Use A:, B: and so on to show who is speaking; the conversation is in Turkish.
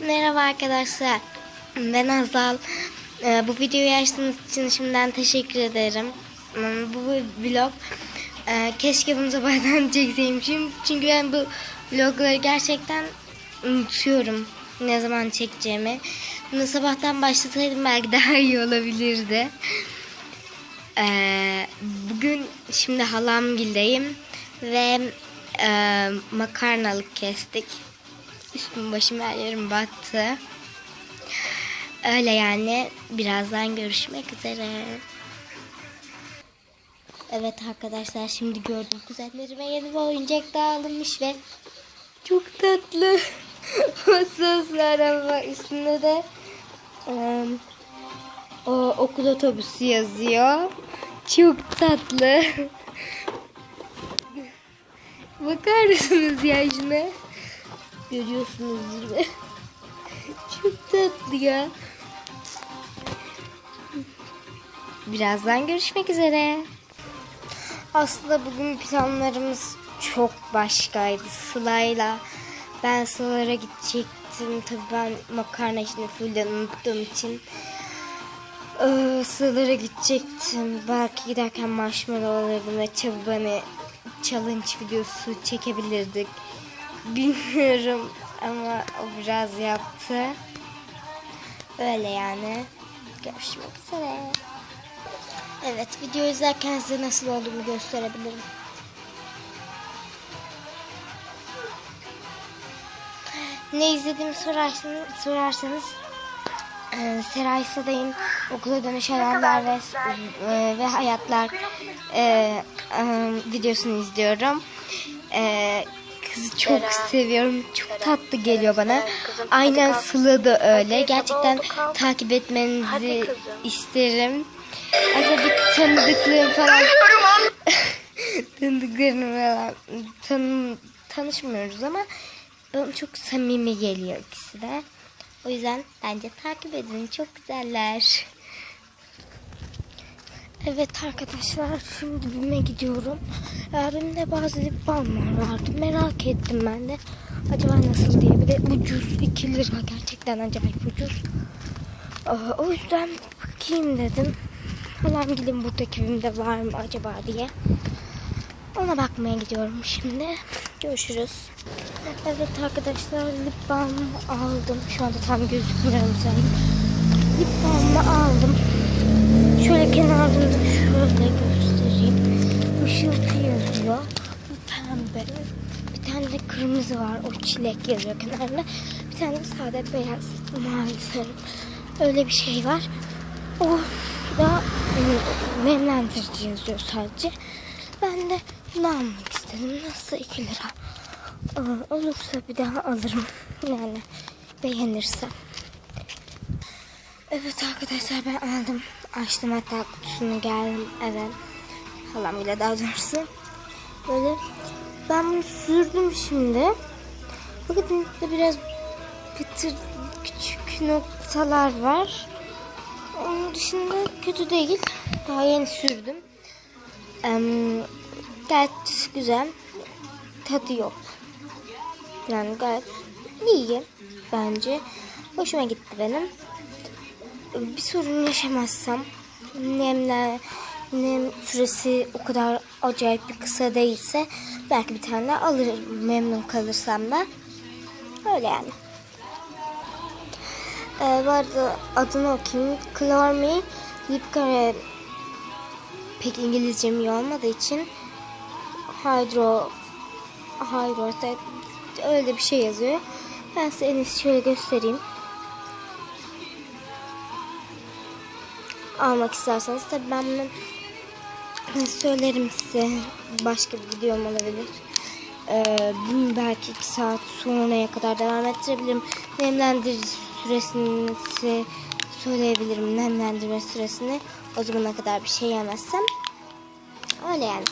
A: Merhaba arkadaşlar. Ben Azal. Ee, bu videoyu açtığınız için şimdiden teşekkür ederim. Hmm, Bu vlog. Ee, keşke bunu sabahtan çekseymişim. Çünkü ben bu vlogları gerçekten unutuyorum. Ne zaman çekeceğimi. Bunu sabahtan başlasaydım belki daha iyi olabilirdi. Ee, bugün şimdi halamgildeyim ve e, makarnalık kestik. Üstüm başım her yerim battı. Öyle yani. Birazdan görüşmek üzere. Evet arkadaşlar şimdi gördüm kuzenlerime yeni bir oyuncak daha alınmış ve çok tatlı. Soslar ama üstünde de e, o okul otobüsü yazıyor. Çok tatlı. Bakar mısınız ya şuna? Görüyorsunuz değil mi? Çok tatlı ya. Birazdan görüşmek üzere. Aslında bugün planlarımız çok başkaydı. Sıla'yla ben Sıla'lara gidecektim. Tabii ben makarna işini fullden unuttuğum için ee, Sıla'lara gidecektim. Belki giderken marshmallow alırdım ve çabani challenge videosu çekebilirdik. Bilmiyorum ama o biraz yaptı. Öyle yani. Görüşmek üzere. Evet video izlerken size nasıl olduğumu gösterebilirim. Ne izlediğimi sorarsanız, sorarsanız e, Seray Saday'ın okula dönüş hayaller ve, e, ve hayatlar e, e, videosunu izliyorum. E, kızı çok seviyorum. Çok tatlı geliyor bana. Aynen Sıla da öyle. Gerçekten takip etmenizi isterim. Aslında bir tanıdıklığım falan tanıdıklarım falan tan tanışmıyoruz ama bana çok samimi geliyor ikisi de. O yüzden bence takip edin. Çok güzeller. Evet arkadaşlar şimdi BİM'e gidiyorum. Abimde bazı lip balmlar vardı. Merak ettim ben de. Acaba nasıl diye. Bir de ucuz 2 lira. Gerçekten acayip ucuz. Aa, O yüzden bakayım dedim. Halam gidin buradaki BİM'de var mı acaba diye. Ona bakmaya gidiyorum şimdi. Görüşürüz. Evet arkadaşlar lip balm aldım. Şu anda tam gözükmüyorum sanırım. Lip balmı aldım. Şöyle kenarında şöyle göstereyim. Işıltı yazıyor. Bu pembe. Bir tane de kırmızı var. O çilek yazıyor kenarında. Bir tane de sade beyaz mavi sarı. Öyle bir şey var. O da e, nemlendirici yazıyor sadece. Ben de bunu almak istedim. Nasıl 2 lira? Aa, olursa bir daha alırım. Yani beğenirsem. Evet arkadaşlar ben aldım. Açtım hatta kutusunu geldim eve. Halam bile daha doğrusu. Böyle ben bunu sürdüm şimdi. Bakın de biraz pıtır küçük noktalar var. Onun dışında kötü değil. Daha yeni sürdüm. Gayet güzel. Tadı yok. Yani gayet iyi bence. Hoşuma gitti benim bir sorun yaşamazsam nemle nem süresi o kadar acayip bir kısa değilse belki bir tane alırım memnun kalırsam da öyle yani. Ee, bu arada adını okuyayım. Chlorme Lipkare pek İngilizcem iyi olmadığı için hydro hydro öyle bir şey yazıyor. Ben size en iyisi şöyle göstereyim. Almak isterseniz tabi ben bunu söylerim size başka bir videom olabilir. Ee, bunu belki 2 saat sonraya kadar devam ettirebilirim. Nemlendirici süresini söyleyebilirim. Nemlendirme süresini o zamana kadar bir şey yemezsem. Öyle yani.